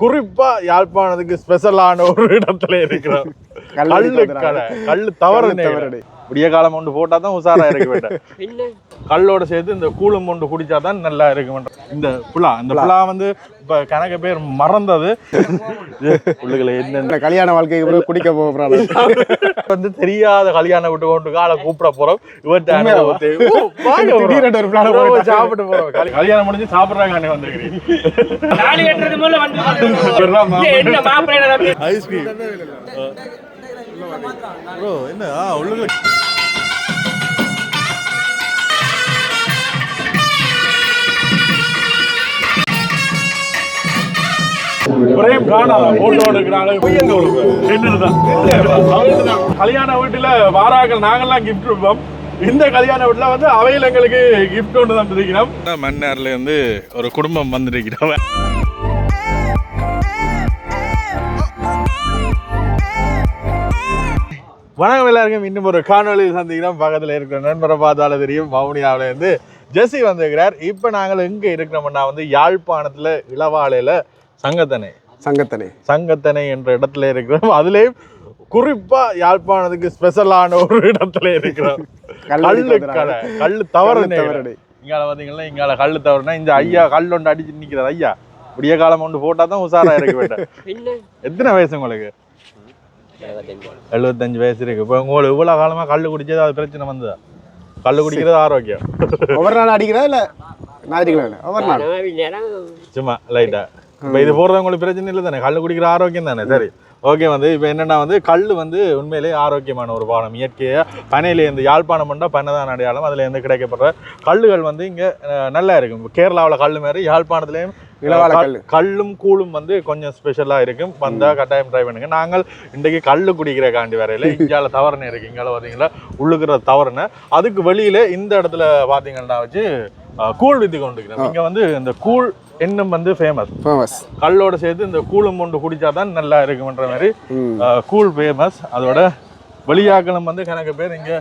குறிப்பா யாழ்ப்பாணத்துக்கு ஸ்பெஷலான ஒரு இடத்துல இருக்கிறோம். கல்லு கடை கல்லு தவறு தவறு. விடிய காலம் ஒன்று போட்டா தான் உசாரா இருக்க வேண்டாம். கல்லோட சேர்த்து இந்த கூழும் கொண்டு குடிச்சா தான் நல்லா இருக்கும் இந்த புலா இந்த புலா. வந்து இப்ப கணக்கு பேர் மறந்தது. உள்ளுகளை என்னென்ன இந்த கல்யாண வாழ்க்கைக்கு பிறகு குடிக்க போகிறாங்க வந்து தெரியாத கல்யாணம் விட்டு கொண்டு காலை கூப்பிட போறோம். இவர்கிட்ட. சாப்பிட்டு போறோம். கல்- கல்யாணம் முடிஞ்சு சாப்பிடுறாங்க வந்திருக்கிறீங்க. தாலி கட்டுறது முதல்ல வந்து இது என்ன மாப்பிள்ளை நம்பி ஐஸ்கிரீம். ப்ரோ என்ன? ஆ உள்ளுக்குள்ள. பிரேம் காணாத போட்டோ எடுக்கிறாங்க. என்னதுதான் கல்யாண வீட்டுல வாராக்கள் நாங்கெல்லாம் கிஃப்ட் இருப்போம் இந்த கல்யாண வீட்டுல வந்து அவையில் எங்களுக்கு கிஃப்ட் ஒன்று தந்திருக்கிறோம். மன்னார்ல இருந்து ஒரு குடும்பம் வந்திருக்கிறோம் வணக்கம் எல்லாருக்கும். இன்னும் ஒரு காணொளியில் சந்திக்கிறோம். பக்கத்தில் இருக்கிற நண்பரை பார்த்தாலும் தெரியும். வவுனியாவில் இருந்து ஜெஸ்ஸி வந்திருக்கிறார். இப்போ நாங்கள் எங்கே இருக்கிறோம்னா வந்து யாழ்ப்பாணத்தில் இளவாலையில் சங்கத்தனை. சங்கத்தனை. சங்கத்தனை என்ற இடத்துல இருக்கிறோம். அதுலேயும் குறிப்பா யாழ்ப்பாணத்துக்கு ஸ்பெஷலான ஒரு இடத்துல இருக்கிறோம். கல்லு. கடை. கல்லு தவறு. இங்கால பாத்தீங்களா? இங்கால கல்லு தவறுனா இந்த ஐயா கல் ஒன்று அடிச்சு நிக்கிறார். ஐயா விடிய காலம் ஒன்று போட்டா தான் உசாரா இருக்க வேண்டாம். எத்தனை வயசு உங்களுக்கு? எழுபத்தஞ்சு வயசு இருக்கு. இப்போ உங்களுக்கு இவ்வளவு காலமா கல்லு குடிச்சது? அது பிரச்சனை வந்ததா? கல்லு குடிக்கிறது ஆரோக்கியம்? ஒவ்வொரு நாள் அடிக்கிறா இல்ல? ஞாயிற்றுக்கிழமை ஒவ்வொரு நாள்? சும்மா லைட்டா இப்போ இது போடுறது உங்களுக்கு பிரச்சனை இல்லை தானே கல் குடிக்கிற ஆரோக்கியம் தானே? சரி. ஓகே வந்து இப்போ என்னன்னா வந்து கல் வந்து உண்மையிலேயே ஆரோக்கியமான ஒரு பானம். இயற்கையாக பனையில இருந்து யாழ்ப்பாணம் பண்ணால் பனை தான் அடையாளம். அதுல இருந்து கிடைக்கப்படுற கல்லுகள் வந்து இங்க நல்லா இருக்கும். கேரளாவில் கல் மாதிரி யாழ்ப்பாணத்துலேயும். கல்லும் கூழும் வந்து கொஞ்சம் ஸ்பெஷலாக இருக்கும். வந்தா கட்டாயம் ட்ரை பண்ணுங்க. நாங்கள் இன்றைக்கு கல்லு குடிக்கிற காண்டி வரையில இங்கால தவறுன இருக்கு. இங்கால பார்த்தீங்களா? உள்ளுக்கிற தவறுன அதுக்கு வெளியில இந்த இடத்துல பார்த்தீங்கன்னா வச்சு கூழ் வித்து கொண்டிருக்கிறோம். இங்க வந்து இந்த கூழ் இன்னும் வந்து ஃபேமஸ் ஃபேமஸ் கல்லோட சேர்த்து இந்த கூழும் கொண்டு குடிச்சா தான் நல்லா இருக்கும்ன்ற மாதிரி கூழ் ஃபேமஸ் அதோட வெளியாக்களும் வந்து கணக்கு பேர் இங்க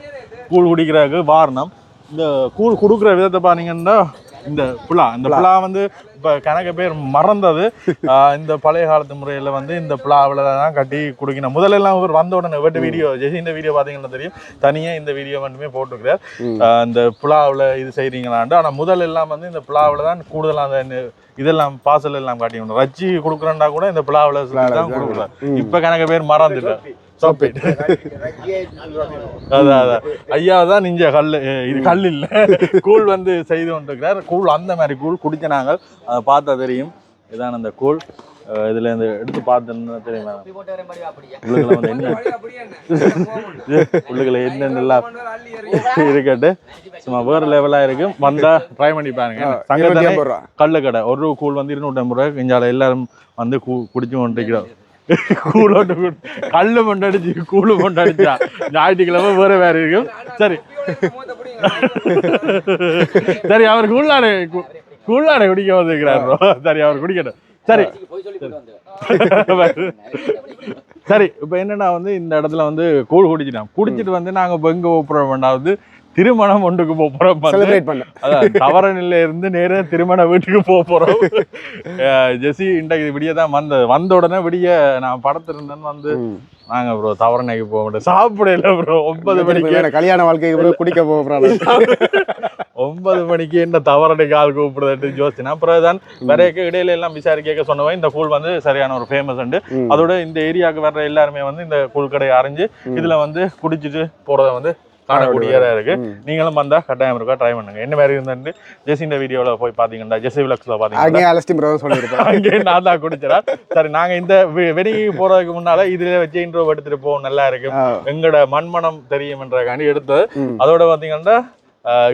கூழ் குடிக்கிறதுக்கு வாரணம். இந்த கூழ் கொடுக்குற விதத்தை பார்த்தீங்கன்னா இந்த புலா இந்த புலா வந்து இப்போ கணக்கு பேர் மறந்தது. இந்த பழைய காலத்து முறையில் வந்து இந்த புலாவில் தான் கட்டி குடிக்கணும் முதல்ல எல்லாம் இவர் வந்த உடனே வெட்டு வீடியோ ஜெசி இந்த வீடியோ பார்த்தீங்கன்னா தெரியும். தனியாக இந்த வீடியோ மட்டுமே போட்டுருக்கிறார். இந்த புலாவில் இது செய்கிறீங்களான்ட்டு ஆனால் முதல் எல்லாம் வந்து இந்த புலாவில் தான் கூடுதலாக அந்த இதெல்லாம் பார்சல் எல்லாம் காட்டி விடணும் ரச்சி கொடுக்குறேன்டா கூட இந்த புலாவில் தான் கொடுக்குறாரு. இப்ப கணக்கு பேர் மறந்துட்டார். சோப்பேட் அதான் அதான். ஐயா தான் நிஞ்ச கல் இது கல் இல்ல. கூழ் வந்து செய்து கொண்டிருக்கிறார். கூழ் அந்த மாதிரி கூழ் குடிச்ச நாங்கள் அதை பார்த்தா தெரியும். இதான் அந்த கூழ். இதுல இந்த எடுத்து பார்த்தோம்னா தெரியுமா. உள்ளுக்குள்ள என்ன? உள்ளுக்குள்ள என்னென்னலாம் இருக்கட்டு. சும்மா வேற லெவலா இருக்கும் வந்தா ட்ரை பண்ணி பாருங்க. கல்லு கடை ஒரு கூழ் வந்து இருநூற்றி ஐம்பது ரூபாய் இஞ்சால எல்லாரும் வந்து கூ குடிச்சு கொண்டிருக்கிறோம். கூழோட்டு கல்லு மண்டடிச்சு கூழு மண்டடிச்சா. ஞாயிற்றுக்கிழமை வேற வேற இருக்கும் சரி. சரி அவர் கூழ்நாடு கூழ்நாடு குடிக்க வந்திருக்கிறார் சரி அவர் குடிக்கட்டும். சரி. சரி இப்போ என்னன்னா வந்து இந்த இடத்துல வந்து கூழ் குடிச்சிட்டோம். குடிச்சிட்டு வந்து நாங்க இப்போ எங்க போறோம் வேண்டாவது திருமணம் ஒன்றுக்கு போறோம் வந்து செலிப்ரேட் பண்ண. அதான் தவறநிலையில இருந்து நேரா திருமண வீட்டுக்கு போக போறோம். ஜெசி இன்றைக்கு விடிய தான் வந்தது வந்த உடனே விடிய நான் படத்திருந்தேன்னு வந்து. நாங்க ப்ரோ தவறனைக்கு போக மாட்டோம் சாப்பிடல ப்ரோ ஒன்பது மணிக்கு. கல்யாண வாழ்க்கைக்கு பிறகு குடிக்க போகிறாங்க ஒன்பது மணிக்கு என்ன தவறனை கால் கூப்பிடுறது யோசிச்சேன். அப்புறம் தான் வரையக்க இடையில எல்லாம் விசாரிக்க சொன்னவன் இந்த கூழ் வந்து சரியான ஒரு ஃபேமஸ் உண்டு. அதோட இந்த ஏரியாவுக்கு வர்ற எல்லாருமே வந்து இந்த கூழ் கடையை அறிஞ்சு இதுல வந்து குடிச்சிட்டு போறத வந்து காணக்கூடியதா இருக்கு. நீங்களும் வந்தா கட்டாயம் இருக்கா? ட்ரை பண்ணுங்க. என்ன மாதிரி இருந்து ஜெசிந்த வீடியோல போய் பாத்தீங்கன்னா ஜெசி விளக்ஸ்ல பாத்தீங்கன்னா அங்கேயே அலஸ்டி பிரதர் சொல்லியிருப்பேன் அங்கே நான் தான் குடிச்சிடா சரி நாங்க இந்த வெளியே போறதுக்கு முன்னால இதுல வச்சு இன்ட்ரோ எடுத்துட்டு போவோம். நல்லா இருக்கு. எங்களோட மண்மனம் தெரியும்ன்றக்காண்டி எடுத்தது ம். அதோட பாத்தீங்கன்னா ஆஹ்,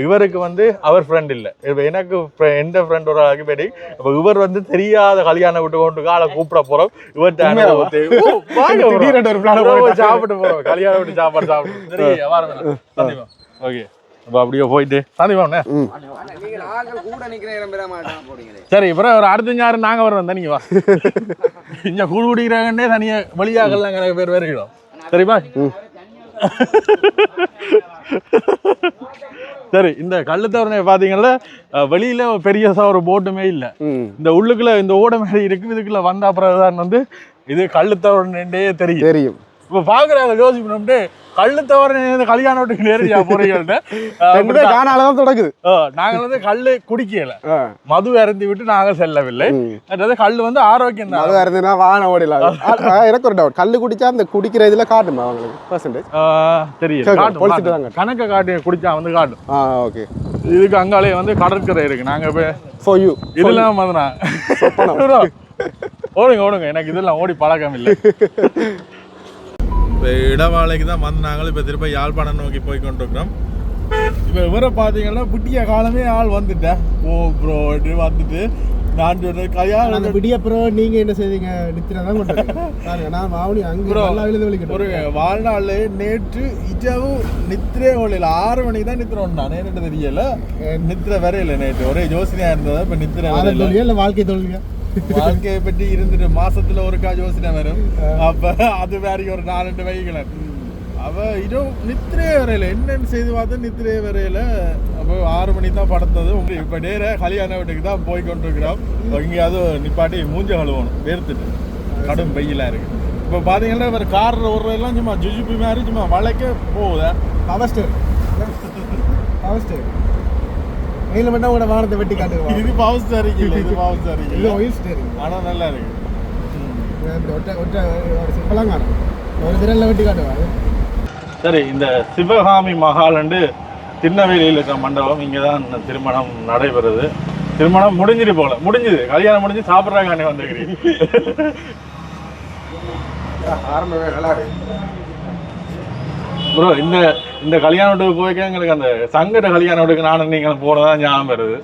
இவருக்கு வந்து அவர் ஃப்ரெண்ட் இல்ல. இப்ப எனக்கு எந்த ஃப்ரெண்ட் ஒரு ஆளுக்கு பேடி இப்ப இவர் வந்து தெரியாத கல்யாணம் விட்டு கொண்டு காலை கூப்பிட போறோம். இவர்கிட்ட போட்டாங்க. சாப்பிட்டு போறோம். கல்யாணம் விட்டு சாப்பாடு சாப்பிட்டு. ஓகே. அப்ப அப்படியே போயிட்டு. சந்திப்போம் ம். நீங்கள் ஆட்கள் கூட நிக்கிற இடம் பெற மாட்டான் போடுங்களே சரி அப்புறம் ஒரு அடுத்த ஞாயிறு நாங்க வரோம் தனிங்க வா. இங்க கூழ் குடிக்கிறாங்கன்னே தனியா வெளியாகலாம் கணக்கு பேர் வருகிறோம் சரிப்பா சரி இந்த கள்ளுத்தவரணை பார்த்தீங்கன்னா வெளியில பெரியசா ஒரு போட்டுமே இல்லை. இந்த உள்ளுக்குள்ள இந்த ஓட மாதிரி இருக்கு இதுக்குள்ள வந்த அப்புறம் தான் வந்து இது கள்ளுத்தவரனே தெரியும். தெரியும். இப்போ பார்க்குறாங்க யோசிக்கணும்ட்டு கள்ளுத்தவரன் கல்யாண வீட்டுக்கு நேரடியா போறீங்கள்ட்ட தான் தொடங்குது. நாங்கள் வந்து கல்லு குடிக்கல. மது அருந்தி விட்டு நாங்கள் செல்லவில்லை. அதாவது கல் வந்து ஆரோக்கியம் தான். அது இருந்ததுன்னா வாகன ஓடிடலாம். ஆ, ஆ, எனக்கு ஒரு டவுட் கல்லு குடிச்சா அந்த குடிக்கிற இதுல காட்டுமா அவங்களுக்கு? பர்சன்டேஜ் தெரியும். கணக்கை காட்டி குடிச்சா வந்து காட்டும். ஓகே இதுக்கு அங்காலே வந்து கடற்கரை இருக்கு. நாங்க போய் ஃபார் யூ இதெல்லாம் மதுனா ஓடுங்க ஓடுங்க. எனக்கு இதெல்லாம் ஓடி பழக்கம் இல்லை. இப்போ இடவாளைக்கு தான் வந்து நாங்களும் இப்போ திரும்ப யாழ்ப்பாணம் நோக்கி போய் கொண்டிருக்கிறோம் இப்போ இவரை பார்த்தீங்கன்னா புட்டிய காலமே ஆள் வந்துட்டேன் ஓ ப்ரோ வந்துட்டு. நான் சொன்ன அந்த கல்யாணம் விடிய அப்புறம் நீங்க என்ன செய்வீங்க நித்திர தான் கொண்டு பாருங்க நான் மாவனி அங்க ஒரு வாழ்நாள் நேற்று இஜவு நித்திரே ஒழில ஆறு மணிக்கு தான் நித்திர ஒன்றா நேரிட்டு தெரியல. நித்திர வரையில நேற்று. ஒரே யோசனையா இருந்ததா? இப்ப நித்திர வாழ்க்கை தோல்வியா வாழ்க்கையை பற்றி இருந்துட்டு மாசத்துல ஒருக்கா யோசனை வரும். அப்ப அது வேற ஒரு நாலு வைக்கலாம் அவ இதோ நித்திரே வரையில. என்னன்னு செய்து பார்த்தா நித்திரே வரையில. அப்போ ஆறு மணிக்கு தான் படுத்தது. உங்க இப்ப நேர கல்யாண வீட்டுக்கு தான் போய் கொண்டிருக்கிறோம். எங்கேயாவது நிப்பாட்டி மூஞ்ச கழுவணும். வேர்த்துட்டு கடும் வெயிலா இருக்கு. இப்போ பாத்தீங்கன்னா இவர் கார் ஓடுறதெல்லாம் சும்மா ஜுஜுபி மாதிரி சும்மா வளைக்க போகுதா? பவர் ஸ்டேர் பவர் ஸ்டேர் நீல மட்டும் உங்களோட வாகனத்தை வெட்டி காட்டுவா இது பவர் ஸ்டாரிங் இல்லை இது பவர் ஸ்டாரிங் இல்ல ஒயில் ஸ்டேரிங் ஆனா நல்லா இருக்கு. இந்த ஒற்றை ஒற்றை ஒரு சிம்பிளாக காணும் ஒரு விரல்ல வெட்டி காட்டுவா சரி இந்த சிவகாமி மகாலண்டு திருநெல்வேலியில் இருக்க மண்டபம் இங்கே தான் இந்த திருமணம் நடைபெறுது. திருமணம் முடிஞ்சிட்டு போல. முடிஞ்சுது. கல்யாணம் முடிஞ்சு சாப்பிட்றாங்க வந்துருக்கிறீங்க. ஆரம்பமே நல்லா இருக்கு. ப்ரோ இந்த இந்த கல்யாண வீட்டுக்கு போய்க்க எங்களுக்கு அந்த சங்கட கல்யாண வீட்டுக்கு நானும் நீங்களும் போனதான் ஞாபகம் வருது.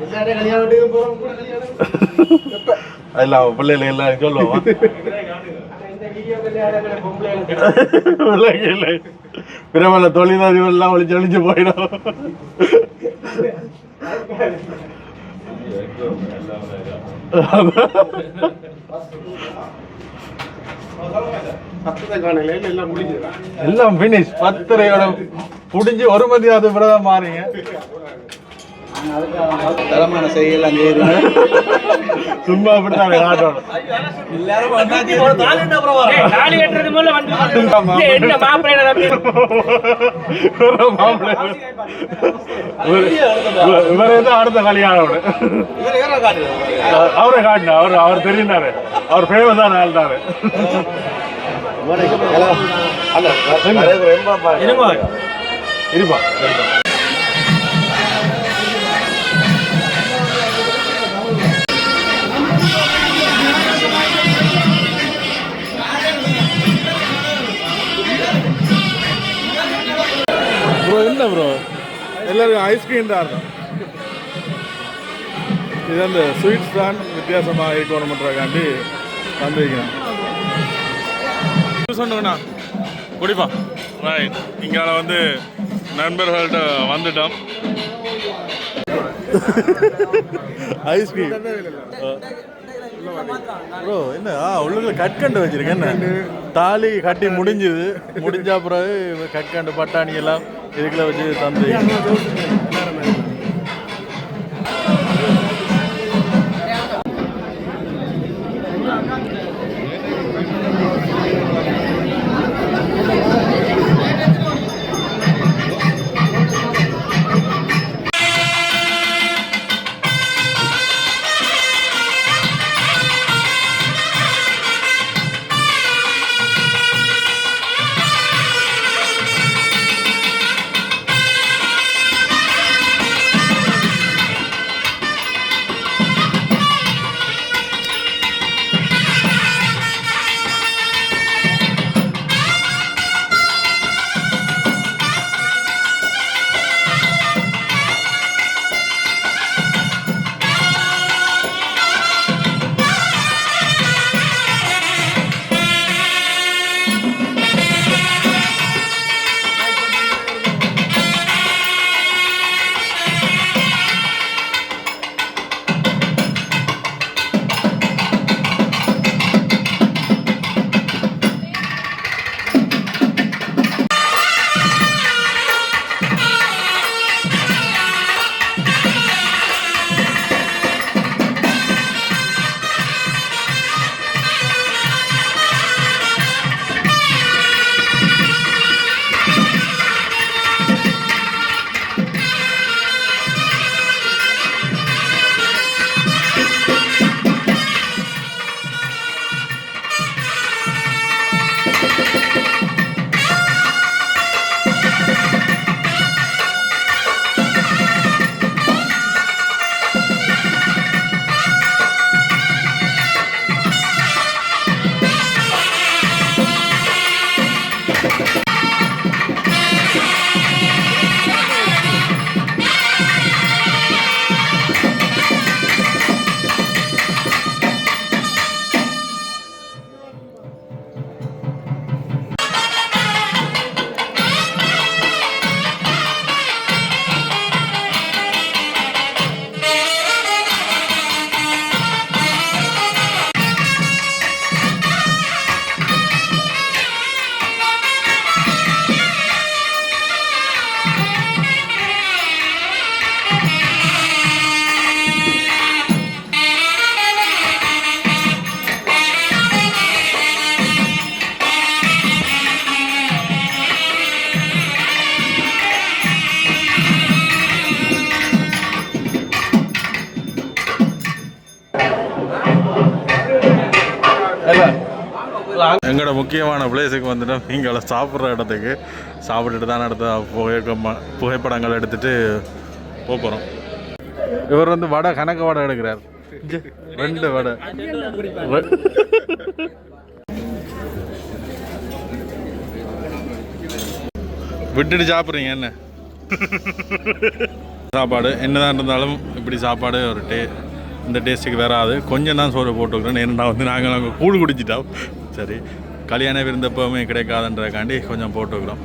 கல்யாணம் கல்யாணம் எல்லாம் பிள்ளைகள் எல்லாம் சொல்லுவோம் இல்லை. பிரபல தொழிலதிபர் எல்லாம் ஒளிச்சு ஒளிச்சு போயிடும். காணல எல்லாம் முடிஞ்சது? எல்லாம் ஃபினிஷ் பத்தரையோட புடிஞ்சு ஒரு மதி அது பிரதம் மாறிங்க தரமான செய்யலாம் சும்மா அப்படித்தான். இவரு- இவரு- இவரே தான் அடுத்த கல்யாணம் அவரை காட்டின அவர் அவர் தெரிந்தாரு அவர் ஃபேமஸ் ஆன ஆள் தாரு இருப்பா. ப்ரோ என்ன ப்ரோ எல்லாருக்கும் ஐஸ்கிரீம் தான் இருக்கும். இது அந்த ஸ்வீட்ஸ் தான் வித்தியாசமாக இருக்கணுமன்றக்காண்டி வந்திருக்கேன் சொன்னா குடிப்பா. ரைட் இங்கே வந்து நண்பர்கள்ட்ட வந்துட்டோம். ஐஸ்கிரீம் ப்ரோ என்ன? ஆ உள்ளுக்குள்ள கட்கண்டு வச்சிருக்கேன். என்ன? தாலி கட்டி முடிஞ்சுது. முடிஞ்ச பிறகு கட்கண்டு பட்டாணி எல்லாம் இதுக்குள்ள வச்சு தந்து. முக்கியமான பிளேஸுக்கு வந்துட்டோம் இங்கே சாப்பிட்ற இடத்துக்கு சாப்பிட்டுட்டு தான் அடுத்த புகை புகைப்படங்கள் எடுத்துட்டு போகிறோம் இவர் வந்து வடை கணக்கு வடை எடுக்கிறார். ரெண்டு வடை. விட்டுட்டு சாப்பிட்றீங்க என்ன? சாப்பாடு என்னதான் இருந்தாலும் இப்படி சாப்பாடு ஒரு டே இந்த டேஸ்ட்டுக்கு வராது. கொஞ்சம் தான் சோறு போட்டுக்கிறேன் ஏன்னா வந்து நாங்கள் நாங்கள் கூழ் குடிச்சிட்டோம். சரி. கல்யாண விருந்தப்பவுமே கிடைக்காதுன்றக்காண்டி கொஞ்சம் போட்டுக்கிறோம்.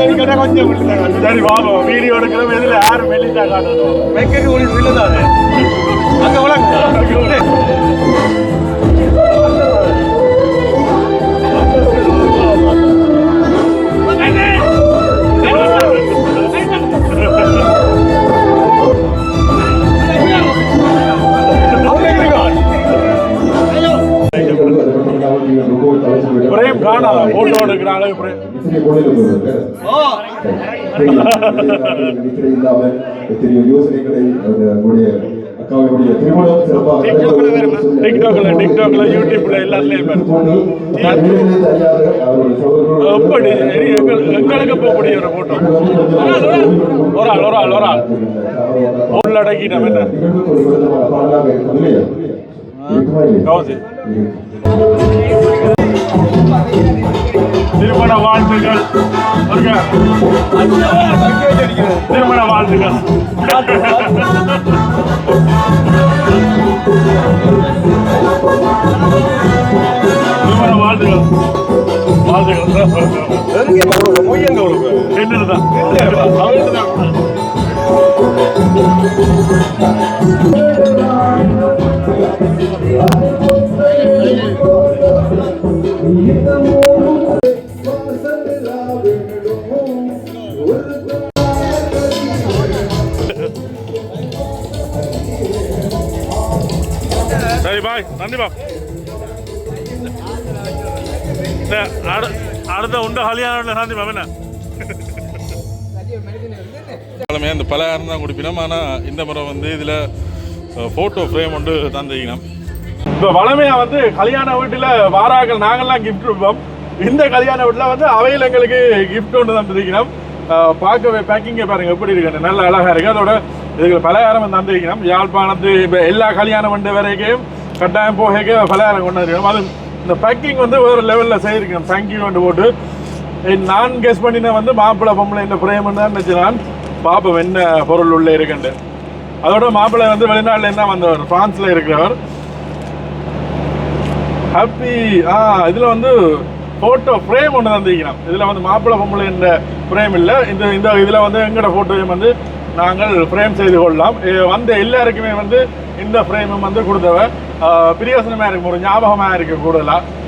சரி வாங்க வீடியோ எடுக்கிறோம் எதுல யாரு மெல்லிசா காட்டணும் மெக்கெட் ஒளி விழுதாது அங்க விளக்கு. பிரேம் காணா போட்டோ எடுக்கிறாங்க பிரேம். எத்தனையோ யோசனைகளை நம்முடைய அக்காவுடைய திருமணம் சிறப்பாக டிக்டாக்ல யூடியூப்ல எல்லாத்துலயும். எப்படி எங்களுக்கு போகக்கூடிய ஒரு போட்டோ ஒரு ஆள் ஒரு ஆள் ஒரு ஆள் உள்ளடக்கி நம்ம என்ன கௌசி திருமண வாழ்த்துகள் திருமண வாழ்த்துகள் திருமண வாழ்த்துகள் வாழ்த்துகள் அடுத்த உண்ட கல்யாணம் நன்றி பா என்ன பழமே இந்த பலகாரம் தான் குடிப்பினோம் ஆனால் இந்த முறை வந்து இதில் ஃபோட்டோ ஃப்ரேம் ஒன்று தந்திக்கணும் இப்போ வளமையாக வந்து கல்யாண வீட்டில் வாராக்கள் நாங்கள்லாம் கிஃப்ட் இருப்போம் இந்த கல்யாண வீட்டில் வந்து அவையில் எங்களுக்கு கிஃப்ட் ஒன்று தந்திருக்கணும் அஹ், பார்க்கவே பேக்கிங்கை பாருங்க எப்படி இருக்கு நல்ல அழகாக இருக்கு அதோட இதுக்கு பலகாரம் தந்திருக்கணும் யாழ்ப்பாணத்து இப்போ எல்லா கல்யாணம் வந்த வரைக்கும் கட்டாயம் போக பலகாரம் கொண்டு வந்திருக்கணும் அது இந்த பேக்கிங் வந்து ஒரு லெவலில் செய்யிருக்கேன் தேங்க்யூ வந்து போட்டு. நான் கெஸ் பண்ணின வந்து மாப்பிள்ளை பொம்பளை இந்த பிரேமன் தான் நினச்சினான் பாப்போம் என்ன பொருள் உள்ளே இருக்குண்டு அதோட மாப்பிள்ளை வந்து வெளிநாட்டில் என்ன வந்தவர் ஃப்ரான்ஸில் இருக்கிறவர். ஹாப்பி ஆ இதில் வந்து ஃபோட்டோ ஃப்ரேம் ஒன்று தந்திருக்கிறோம் இதில் வந்து மாப்பிள்ளை பொம்பளை என்ற ஃப்ரேம் இல்லை. இந்த இந்த இதில் வந்து எங்களோட ஃபோட்டோவையும் வந்து நாங்கள் ஃப்ரேம் செய்து கொள்ளலாம். வந்த எல்லாருக்குமே வந்து இந்த ஃப்ரேமும் வந்து கொடுத்தவ பிரியோசனமாக இருக்கும் ஒரு ஞாபகமாக இருக்கு கூடுதலாக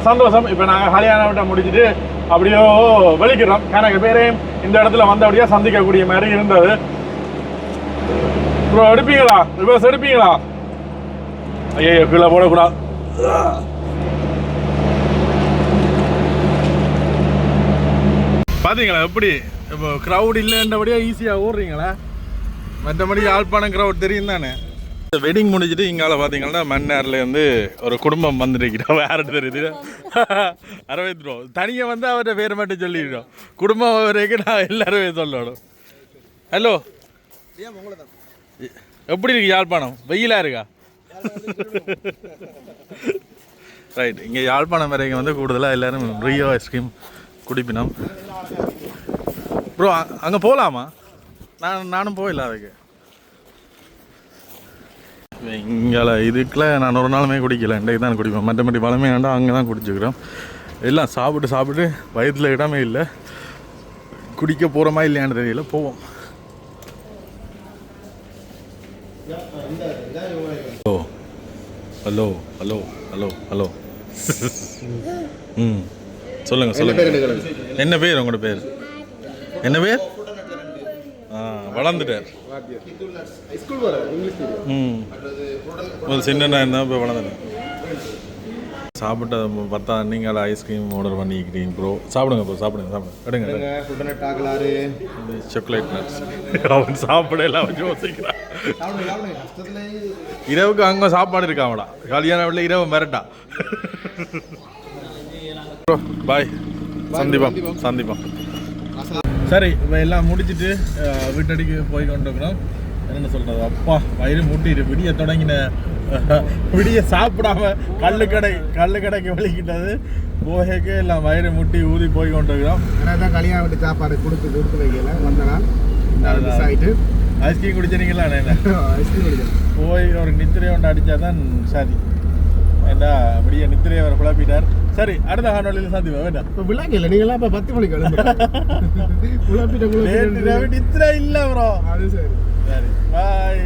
சந்தோஷம் இப்போ நாங்கள் ஹரியானாவிட்ட முடிச்சுட்டு அப்படியோ வெளிக்கிறோம் எனக்கு பேரையும் இந்த இடத்துல வந்தபடியாக சந்திக்கக்கூடிய மாதிரி இருந்தது ப்ரோ எடுப்பீங்களா ரிவர்ஸ் எடுப்பீங்களா ஐயோ கீழே போடக்கூடாது பார்த்தீங்களா எப்படி இப்போ க்ரௌட் இல்லைன்றபடியாக ஈஸியாக ஓடுறீங்களா மற்றபடி யாழ்ப்பாணம் க்ரௌட் தெரியும் தானே வெட்டிங் முடிஞ்சிட்டு இங்கால பார்த்தீங்கன்னா மன்னார்ல வந்து ஒரு குடும்பம் வந்துருக்கிறோம். யார்கிட்ட தெரியுது? அரவிந்த் ப்ரோ தனியாக வந்து அவர்கிட்ட பேர் மட்டும் சொல்லிடுறோம். குடும்பம் வரைக்கும் நான் எல்லாருமே சொல்லணும். ஹலோ எப்படி இருக்கு யாழ்ப்பாணம்? வெயிலாக இருக்கா? ரைட் இங்கே யாழ்ப்பாணம் வரைக்கும் வந்து கூடுதலாக எல்லாரும் ரியோ ஐஸ்கிரீம் குடிப்பினோம். ப்ரோ அங்கே போகலாமா நான் நானும் போயிடல அதுக்கு. இங்கே இதுக்குள்ள நான் ஒரு நாளுமே குடிக்கல இன்றைக்கு தான் குடிப்பேன். மற்றபடி வளமையாண்டா அங்கே தான் குடிச்சுக்கிறோம். எல்லாம் சாப்பிட்டு சாப்பிட்டு வயிற்றுல இடமே இல்லை. குடிக்க போகிறோமா இல்லையான்னு தெரியல போவோம். Hello hello hello hello hello. ம் சொல்லுங்க சொல்லுங்க. என்ன பேர் உங்களோட பேர்? என்ன பேர்? ஆ. வளர்ந்துட்டார். ம். ஒரு சின்ன இருந்தால் இப்போ வளர்ந்துட்டேன் சாப்பிட்ட பார்த்தா நீங்கள் ஐஸ்கிரீம் ஆர்டர் பண்ணிக்கிறீங்க ப்ரோ சாப்பிடுங்க ப்ரோ சாப்பிடுங்க சாப்பிடுங்க. எடுங்க சாக்லேட் நட்ஸ் அவன் சாப்பிட எல்லாம் யோசிக்கிறான். இரவுக்கு அங்கே சாப்பாடு இருக்காமடா கல்யாண வீட்டில் இரவு மிரட்டா. ப்ரோ பாய் சந்திப்போம். சந்திப்போம். சரி இப்போ எல்லாம் முடிச்சிட்டு வீட்டடிக்கு போய் கொண்டிருக்கிறோம் என்ன சொல்றது? அப்பா வயிறு முட்டிட்டு விடிய தொடங்கின விடிய சாப்பிடாம கல்லு கடை கல்லு கடைக்கு வலிக்கிட்டது. போகக்கு எல்லாம் வயிறு முட்டி ஊதி போய் கொண்டிருக்கிறோம். ஆனால் தான் கல்யாண வீட்டு சாப்பாடு கொடுத்து கொடுத்து வைக்கல. வந்தனா மிஸ் ஆகிட்டு ஐஸ்கிரீம் குடிச்சிருங்களா என்ன ஐஸ்கிரீம் குடிக்கிறேன் போய் ஒரு நித்திரை ஒன்று அடித்தா தான் சரி ஏண்டா அப்படியே நித்திரையை அவர் குழப்பிட்டார். சரி அடுத்த காணொலியில் சந்திப்போம். வேண்டாம். இப்போ இல்லை நீங்களாம் இப்போ பத்து மணிக்கு குழப்பிட்ட நித்திரை இல்லை ப்ரோ அது சரி. சரி பாய்